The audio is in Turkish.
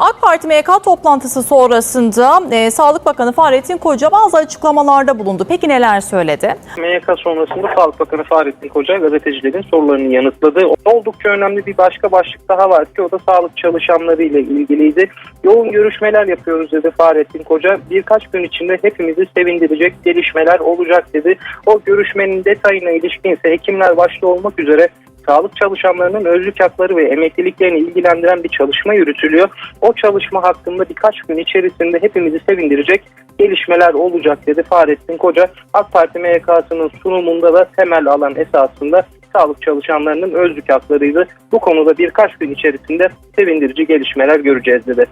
AK Parti MYK toplantısı sonrasında e, Sağlık Bakanı Fahrettin Koca bazı açıklamalarda bulundu. Peki neler söyledi? MYK sonrasında Sağlık Bakanı Fahrettin Koca gazetecilerin sorularını yanıtladı. Oldukça önemli bir başka başlık daha var ki o da sağlık çalışanları ile ilgiliydi. Yoğun görüşmeler yapıyoruz dedi Fahrettin Koca. Birkaç gün içinde hepimizi sevindirecek gelişmeler olacak dedi. O görüşmenin detayına ilişkin ise hekimler başta olmak üzere sağlık çalışanlarının özlük hakları ve emekliliklerini ilgilendiren bir çalışma yürütülüyor. O çalışma hakkında birkaç gün içerisinde hepimizi sevindirecek gelişmeler olacak dedi Fahrettin Koca. AK Parti MYK'sının sunumunda da temel alan esasında sağlık çalışanlarının özlük haklarıydı. Bu konuda birkaç gün içerisinde sevindirici gelişmeler göreceğiz dedi.